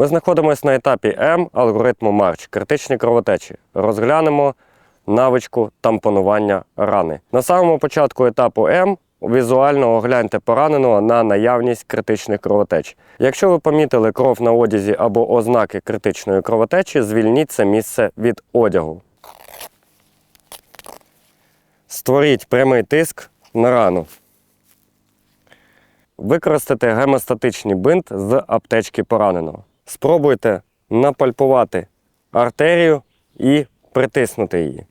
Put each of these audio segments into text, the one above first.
Ми знаходимося на етапі М алгоритму Марч, критичні кровотечі. Розглянемо навичку тампонування рани. На самому початку етапу М візуально огляньте пораненого на наявність критичних кровотеч. Якщо ви помітили кров на одязі або ознаки критичної кровотечі, звільніть це місце від одягу. Створіть прямий тиск на рану. Використати гемостатичний бинт з аптечки пораненого. Спробуйте напальпувати артерію і притиснути її.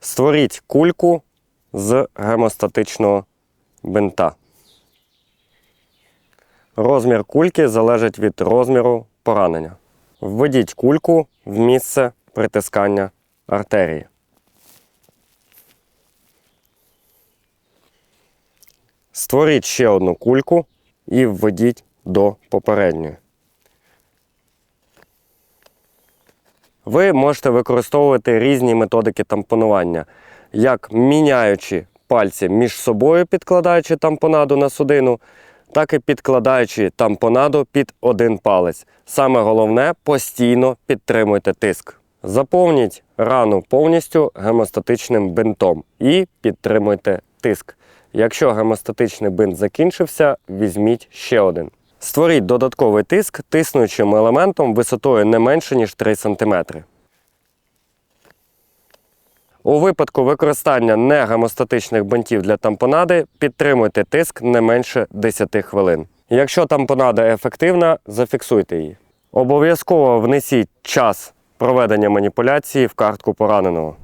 Створіть кульку з гемостатичного бинта. Розмір кульки залежить від розміру поранення. Введіть кульку в місце притискання артерії. Створіть ще одну кульку і введіть до попередньої. Ви можете використовувати різні методики тампонування, як міняючи пальці між собою, підкладаючи тампонаду на судину, так і підкладаючи тампонаду під один палець. Саме головне постійно підтримуйте тиск. Заповніть рану повністю гемостатичним бинтом і підтримуйте тиск. Якщо гемостатичний бинт закінчився, візьміть ще один. Створіть додатковий тиск тиснучим елементом висотою не менше, ніж 3 см. У випадку використання негемостатичних бинтів для тампонади підтримуйте тиск не менше 10 хвилин. Якщо тампонада ефективна, зафіксуйте її. Обов'язково внесіть час проведення маніпуляції в картку пораненого.